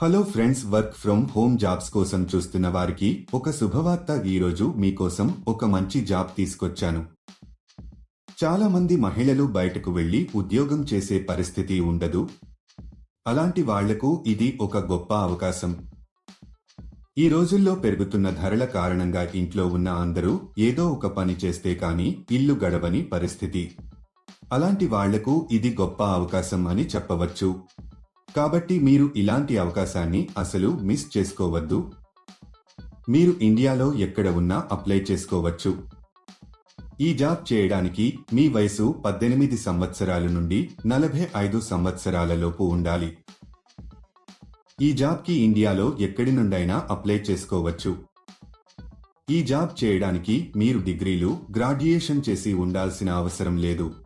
Hello friends work from home jobs కోసం చూస్తున్న వారికి ఒక శుభవార్త ఈరోజు మీకోసం ఒక మంచి జాబ్ తీసుకొచ్చాను. చాలా మంది మహిళలు బయటకు వెళ్ళి ఉద్యోగం చేసే పరిస్థితి ఉండదు. అలాంటి వాళ్ళకు ఇది ఒక గొప్ప అవకాశం. ఈ రోజుల్లో పెరుగుతున్న ధరల కారణంగా ఇంట్లో ఉన్న అందరూ ఏదో ఒక పని చేస్తే కానీ ఇల్లు గడవని పరిస్థితి. అలాంటి వాళ్ళకు ఇది గొప్ప అవకాశం అని చెప్పవచ్చు. కాబట్టి మీరు ఇలాంటి అవకాశాన్ని అసలు మిస్ చేసుకోవద్దు. మీరు ఇండియాలో ఎక్కడ ఉన్నా అప్లై చేసుకోవచ్చు. ఈ జాబ్ చేయడానికి మీ వయసు పద్దెనిమిది సంవత్సరాల నుండి నలభై ఐదు సంవత్సరాలలోపు ఉండాలి. ఈ జాబ్కి ఇండియాలో ఎక్కడి నుండైనా అప్లై చేసుకోవచ్చు. ఈ జాబ్ చేయడానికి మీరు డిగ్రీలు గ్రాడ్యుయేషన్ చేసి ఉండాల్సిన అవసరం లేదు.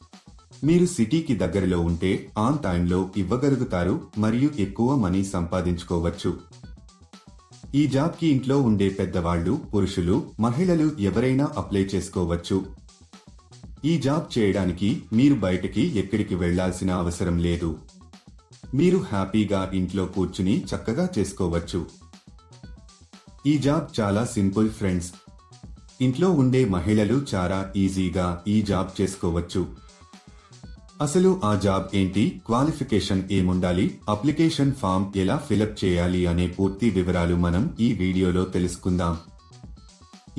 మీరు సిటీకి దగ్గరలో ఉంటే ఆన్ టైంలో ఇవ్వగలుగుతారు మరియు ఎక్కువ మనీ సంపాదించుకోవచ్చు. ఈ జాబ్కి ఇంట్లో ఉండే పెద్దవాళ్ళు పురుషులు మహిళలు ఎవరైనా అప్లై చేసుకోవచ్చు. ఈ జాబ్ చేయడానికి మీరు బయటకి ఎక్కడికి వెళ్ళాల్సిన అవసరం లేదు. మీరు హ్యాపీగా ఇంట్లో కూర్చుని చక్కగా చేసుకోవచ్చు. ఈ జాబ్ చాలా సింపుల్ ఫ్రెండ్స్. ఇంట్లో ఉండే మహిళలు చాలా ఈజీగా ఈ జాబ్ చేసుకోవచ్చు. అసలు ఆ జాబ్ ఏంటి? క్వాలిఫికేషన్ ఏముండాలి? అప్లికేషన్ ఫామ్ ఎలా ఫిలప్ చేయాలి అనే పూర్తి వివరాలు మనం ఈ వీడియోలో తెలుసుకుందాం.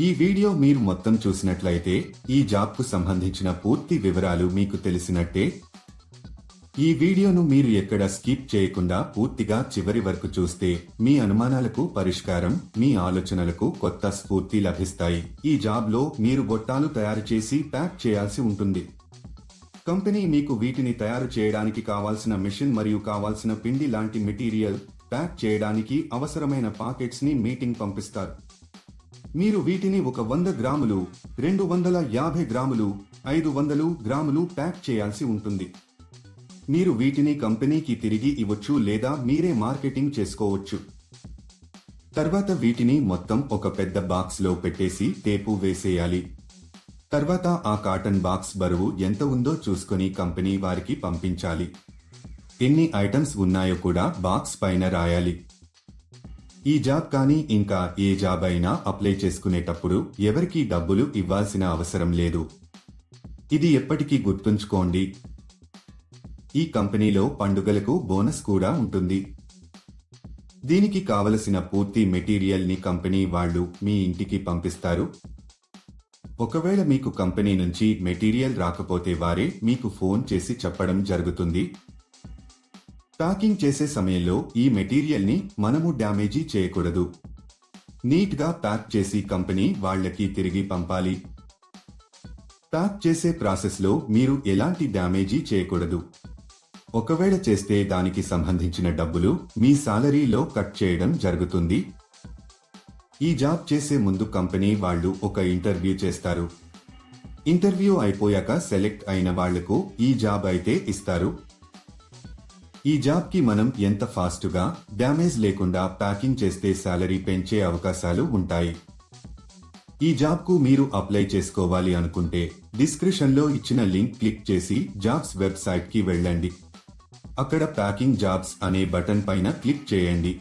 ఈ వీడియో మీరు మొత్తం చూసినట్లయితే ఈ జాబ్కు సంబంధించిన పూర్తి వివరాలు మీకు తెలిసినట్టే. ఈ వీడియోను మీరు ఎక్కడ స్కిప్ చేయకుండా పూర్తిగా చివరి వరకు చూస్తే మీ అనుమానాలకు పరిష్కారం మీ ఆలోచనలకు కొత్త స్ఫూర్తి లభిస్తాయి. ఈ జాబ్లో మీరు గొట్టాలు తయారు చేసి ప్యాక్ చేయాల్సి ఉంటుంది. కంపెనీ మీకు వీటిని తయారు చేయడానికి కావాల్సిన మిషన్ మరియు కావాల్సిన పిండి లాంటి మెటీరియల్ ప్యాక్ చేయడానికి అవసరమైన పాకెట్స్ని మీటింగ్ పంపిస్తారు. మీరు వీటిని ఒక వంద గ్రాములు రెండు వందల యాభై గ్రాములు ఐదు వందలు గ్రాములు ప్యాక్ చేయాల్సి ఉంటుంది. మీరు వీటిని కంపెనీకి తిరిగి ఇవ్వచ్చు లేదా మీరే మార్కెటింగ్ చేసుకోవచ్చు. తర్వాత వీటిని మొత్తం ఒక పెద్ద బాక్స్లో పెట్టేసి టేపు వేసేయాలి. తర్వాత ఆ కాటన్ బాక్స్ బరువు ఎంత ఉందో చూసుకొని కంపెనీ వారికి పంపించాలి. ఎన్ని ఐటమ్స్ ఉన్నాయో కూడా బాక్స్ పైన రాయాలి. ఈ జాబ్ కానీ ఇంకా ఏ జాబ్ అయినా అప్లై చేసుకునేటప్పుడు ఎవరికీ డబ్బులు ఇవ్వాల్సిన అవసరం లేదు. ఇది ఎప్పటికీ గుర్తుంచుకోండి. ఈ కంపెనీలో పండుగలకు బోనస్ కూడా ఉంటుంది. దీనికి కావలసిన పూర్తి మెటీరియల్ని కంపెనీ వాళ్ళు మీ ఇంటికి పంపిస్తారు. ఒకవేళ మీకు కంపెనీ నుంచి మెటీరియల్ రాకపోతే వారే మీకు ఫోన్ చేసి చెప్పడం జరుగుతుంది. ప్యాకింగ్ చేసే సమయంలో ఈ మెటీరియల్ని మనము డ్యామేజీ చేయకూడదు. నీట్గా ప్యాక్ చేసి కంపెనీ వాళ్ళకి తిరిగి పంపాలి. ప్యాక్ చేసే ప్రాసెస్లో మీరు ఎలాంటి డ్యామేజీ చేయకూడదు. ఒకవేళ చేస్తే దానికి సంబంధించిన డబ్బులు మీ సాలరీలో కట్ చేయడం జరుగుతుంది. ఈ జాబ్ చేసే ముందు కంపెనీ వాళ్ళు ఒక ఇంటర్వ్యూ చేస్తారు. ఇంటర్వ్యూ అయిపోయాక సెలెక్ట్ అయిన వాళ్ళకు ఈ జాబ్ అయితే ఇస్తారు. ఈ జాబ్కి మనం ఎంత ఫాస్ట్గా డ్యామేజ్ లేకుండా ప్యాకింగ్ చేస్తే శాలరీ పెంచే అవకాశాలు ఉంటాయి. ఈ జాబ్కు మీరు అప్లై చేసుకోవాలి అనుకుంటే డిస్క్రిప్షన్లో ఇచ్చిన లింక్ క్లిక్ చేసి జాబ్స్ వెబ్సైట్కి వెళ్ళండి. అక్కడ ప్యాకింగ్ జాబ్స్ అనే బటన్ పైన క్లిక్ చేయండి.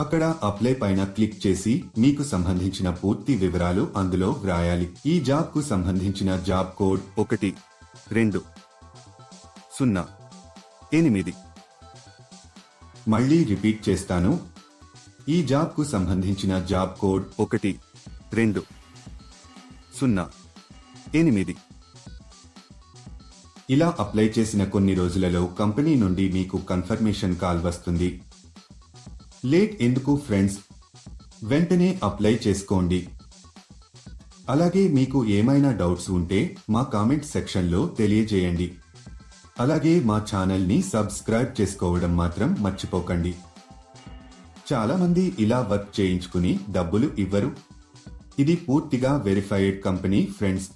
అక్కడ అప్లై పైన క్లిక్ చేసి మీకు సంబంధించిన పూర్తి వివరాలు అందులో వ్రాయాలి. ఈ జాబ్కు సంబంధించిన జాబ్ కోడ్ ఒకటి రెండు సున్నా ఎనిమిది. మళ్ళీ రిపీట్ చేస్తాను. ఈ జాబ్కు సంబంధించిన జాబ్ కోడ్ ఒకటి రెండు సున్నా ఎనిమిది. ఇలా అప్లై చేసిన కొన్ని రోజులలో కంపెనీ నుండి మీకు కన్ఫర్మేషన్ కాల్ వస్తుంది. లేట్ ఎందుకు ఫ్రెండ్స్? వెంటనే అప్లై చేసుకోండి. అలాగే మీకు ఏమైనా డౌట్స్ ఉంటే మా కామెంట్ సెక్షన్లో తెలియజేయండి. అలాగే మా ఛానల్ని సబ్స్క్రైబ్ చేసుకోవడం మాత్రం మర్చిపోకండి. చాలామంది ఇలా వర్క్ చేయించుకుని డబ్బులు ఇవ్వరు. ఇది పూర్తిగా వెరిఫైడ్ కంపెనీ ఫ్రెండ్స్.